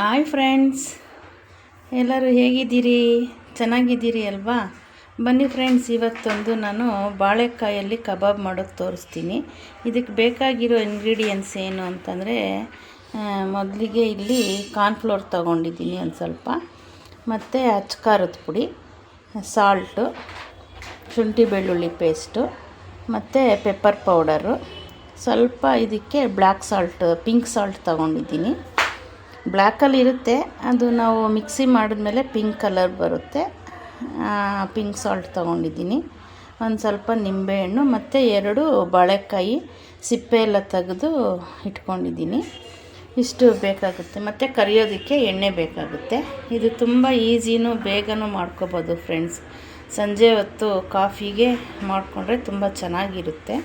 Hi friends ಎಲ್ಲರೂ ಹೇಗಿದ್ದೀರಿ? ಚೆನ್ನಾಗಿದ್ದೀರಿ ಅಲ್ವಾ? ಬನ್ನಿ ಫ್ರೆಂಡ್ಸ್ ಇವತ್ತೊಂದು ನಾನು ಬಾಳೆಕಾಯಲ್ಲಿ ಕಬಾಬ್ ಮಾಡೋದು ತೋರಿಸ್ತೀನಿ. ಇದಕ್ಕೆ ಬೇಕಾಗಿರೋ ಇಂಗ್ರೀಡಿಯೆಂಟ್ಸ್ ಏನು ಅಂತಂದರೆ ಮೊದಲಿಗೆ ಇಲ್ಲಿ ಕಾರ್ನ್ಫ್ಲೋರ್ ತೊಗೊಂಡಿದ್ದೀನಿ ಒಂದು ಸ್ವಲ್ಪ. ಮತ್ತು ಅಚ್ಕಾರದ ಪುಡಿ ಸಾಲ್ಟು ಶುಂಠಿ ಬೆಳ್ಳುಳ್ಳಿ ಪೇಸ್ಟು ಮತ್ತು ಪೆಪ್ಪರ್ ಪೌಡರು ಸ್ವಲ್ಪ ಇದಕ್ಕೆ ಬ್ಲ್ಯಾಕ್ ಸಾಲ್ಟ್ ಪಿಂಕ್ ಸಾಲ್ಟ್ ತೊಗೊಂಡಿದ್ದೀನಿ. ಬ್ಲ್ಯಾಕಲ್ಲಿ ಇರುತ್ತೆ, ಅದು ನಾವು ಮಿಕ್ಸಿ ಮಾಡಿದ್ಮೇಲೆ ಪಿಂಕ್ ಕಲರ್ ಬರುತ್ತೆ. ಪಿಂಕ್ ಸಾಲ್ಟ್ ತೊಗೊಂಡಿದ್ದೀನಿ. ಒಂದು ಸ್ವಲ್ಪ ನಿಂಬೆಹಣ್ಣು ಮತ್ತು ಎರಡು ಬಾಳೆಕಾಯಿ ಸಿಪ್ಪೆ ಎಲ್ಲ ತೆಗೆದು ಇಟ್ಕೊಂಡಿದ್ದೀನಿ. ಇಷ್ಟು ಬೇಕಾಗುತ್ತೆ. ಮತ್ತು ಕರಿಯೋದಕ್ಕೆ ಎಣ್ಣೆ ಬೇಕಾಗುತ್ತೆ. ಇದು ತುಂಬ ಈಸಿನೂ ಬೇಗನೂ ಮಾಡ್ಕೋಬೋದು ಫ್ರೆಂಡ್ಸ್ ಸಂಜೆ ಹೊತ್ತು ಕಾಫಿಗೆ ಮಾಡಿಕೊಂಡ್ರೆ ತುಂಬ ಚೆನ್ನಾಗಿರುತ್ತೆ.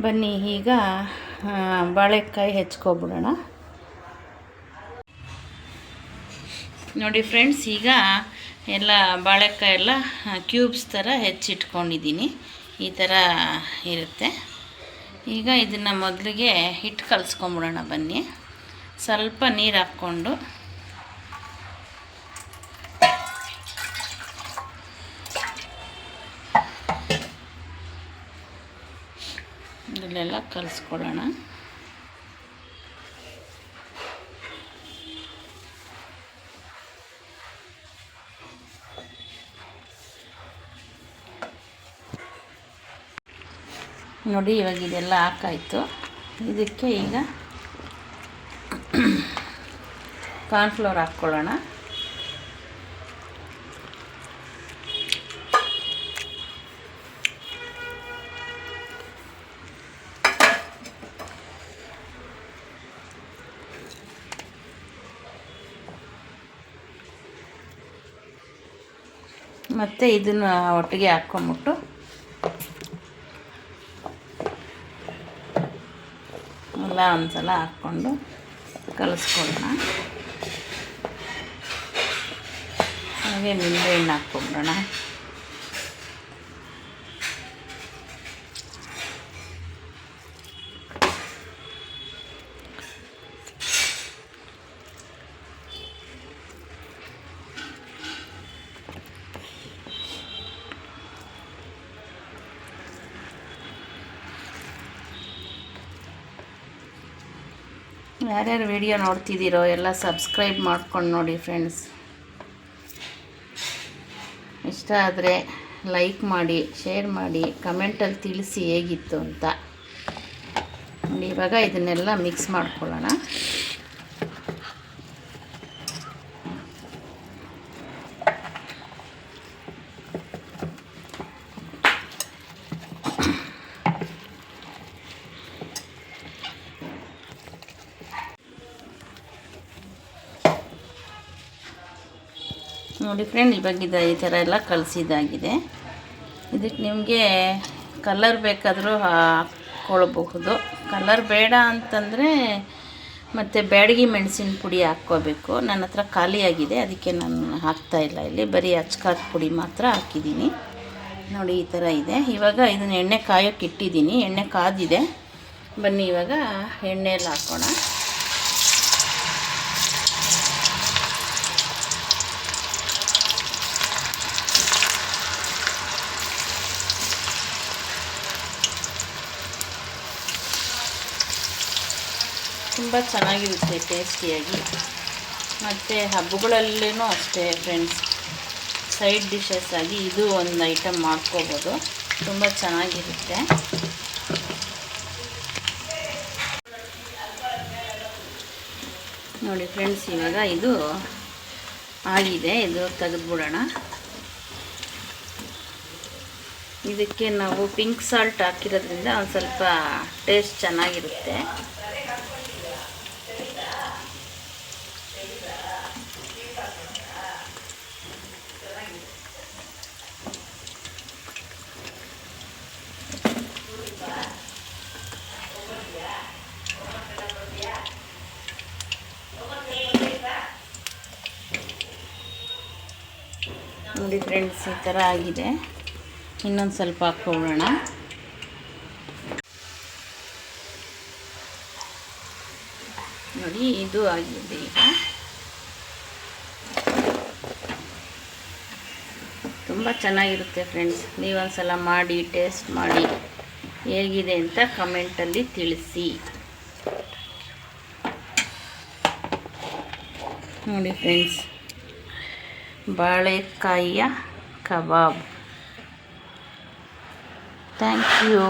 ಬನ್ನಿ, ಈಗ ಬಾಳೆಕಾಯಿ ಹೆಚ್ಕೊಬಿಡೋಣ. ನೋಡಿ ಫ್ರೆಂಡ್ಸ್, ಈಗ ಎಲ್ಲ ಬಾಳೆಕಾಯಿ ಎಲ್ಲ ಕ್ಯೂಬ್ಸ್ ಥರ ಹೆಚ್ಚಿಟ್ಕೊಂಡಿದ್ದೀನಿ. ಈ ಥರ ಇರುತ್ತೆ. ಈಗ ಇದನ್ನು ಮೊದಲಿಗೆ ಹಿಟ್ಟು ಕಲಸ್ಕೊಂಬಿಡೋಣ ಬನ್ನಿ. ಸ್ವಲ್ಪ ನೀರು ಹಾಕ್ಕೊಂಡು. ಇಲ್ಲೆಲ್ಲ ಕಲಿಸ್ಕೊಳ್ಳೋಣ ನೋಡಿ ಇವಾಗ ಇದೆಲ್ಲ ಹಾಕಾಯಿತು. ಇದಕ್ಕೆ ಈಗ ಕಾರ್ನ್ಫ್ಲೋರ್ ಹಾಕ್ಕೊಳ್ಳೋಣ. ಮತ್ತು ಇದನ್ನು ಒಟ್ಟಿಗೆ ಹಾಕ್ಕೊಂಬಿಟ್ಟು ಎಲ್ಲ ಒಂದು ಸಲ ಹಾಕ್ಕೊಂಡು ಕಲಿಸ್ಕೊಳ್ಳೋಣ. ಹಾಗೆ ನಿಂಬೆಹಣ್ಣು ಹಾಕ್ಕೊಂಬಿಡೋಣ. ಯಾರ್ಯಾರು ವಿಡಿಯೋ ನೋಡ್ತಿದ್ದೀರೋ ಎಲ್ಲ ಸಬ್ಸ್ಕ್ರೈಬ್ ಮಾಡ್ಕೊಂಡು ನೋಡಿ ಫ್ರೆಂಡ್ಸ್ ಇಷ್ಟ ಆದರೆ ಲೈಕ್ ಮಾಡಿ ಶೇರ್ ಮಾಡಿ ಕಮೆಂಟಲ್ಲಿ ತಿಳಿಸಿ ಹೇಗಿತ್ತು ಅಂತ. ಇವಾಗ ಇದನ್ನೆಲ್ಲ ಮಿಕ್ಸ್ ಮಾಡ್ಕೊಳ್ಳೋಣ. ನೋಡಿ ಫ್ರೆಂಡ್ ಇವಾಗ ಇದು ಈ ಥರ ಎಲ್ಲ ಕಲಸಿದಾಗಿದೆ ಇದಕ್ಕೆ ನಿಮಗೆ ಕಲರ್ ಬೇಕಾದರೂ ಹಾಕ್ಕೊಳ್ಬಹುದು ಕಲರ್ ಬೇಡ ಅಂತಂದರೆ ಮತ್ತು ಬ್ಯಾಡಗಿ ಮೆಣಸಿನ ಪುಡಿ ಹಾಕ್ಕೋಬೇಕು. ನನ್ನ ಹತ್ರ ಖಾಲಿಯಾಗಿದೆ, ಅದಕ್ಕೆ ನಾನು ಹಾಕ್ತಾಯಿಲ್ಲ ಇಲ್ಲಿ. ಬರೀ ಅಚ್ಕಾದ ಪುಡಿ ಮಾತ್ರ ಹಾಕಿದ್ದೀನಿ. ನೋಡಿ, ಈ ಥರ ಇದೆ. ಇವಾಗ ಇದನ್ನು ಎಣ್ಣೆ ಕಾಯೋಕ್ಕೆ ಇಟ್ಟಿದ್ದೀನಿ. ಎಣ್ಣೆ ಕಾದಿದೆ. ಬನ್ನಿ, ಇವಾಗ ಎಣ್ಣೆಯಲ್ಲಿ ಹಾಕೋಣ. ತುಂಬ ಚೆನ್ನಾಗಿರುತ್ತೆ ಟೇಸ್ಟಿಯಾಗಿ. ಮತ್ತು ಹಬ್ಬಗಳಲ್ಲೇನೂ ಅಷ್ಟೇ ಫ್ರೆಂಡ್ಸ್ ಸೈಡ್ ಡಿಶಸ್ ಆಗಿ ಇದು ಒಂದು ಐಟಮ್ ಮಾಡ್ಕೋಬೋದು. ತುಂಬ ಚೆನ್ನಾಗಿರುತ್ತೆ. ನೋಡಿ ಫ್ರೆಂಡ್ಸ್ ಇವಾಗ ಇದು ಆಗಿದೆ. ಇದು ತೆಗೆದ್ಬಿಡೋಣ ಇದಕ್ಕೆ ನಾವು ಪಿಂಕ್ ಸಾಲ್ಟ್ ಹಾಕಿರೋದ್ರಿಂದ ಒಂದು ಸ್ವಲ್ಪ ಟೇಸ್ಟ್ ಚೆನ್ನಾಗಿರುತ್ತೆ. ನೋಡಿ ಫ್ರೆಂಡ್ಸ್, ಈ ಥರ ಆಗಿದೆ. ಇನ್ನೊಂದು ಸ್ವಲ್ಪ ಹಾಕ್ಕೊಳ್ಳೋಣ. ನೋಡಿ, ಇದು ಆಗಿದೆ ಈಗ. ತುಂಬ ಚೆನ್ನಾಗಿರುತ್ತೆ ಫ್ರೆಂಡ್ಸ್. ನೀವೊಂದ್ಸಲ ಮಾಡಿ, ಟೇಸ್ಟ್ ಮಾಡಿ. ಹೇಗಿದೆ ಅಂತ ಕಮೆಂಟಲ್ಲಿ ತಿಳಿಸಿ. ನೋಡಿ ಫ್ರೆಂಡ್ಸ್. ಬಾಳೆಕಾಯಿಯ kebab thank you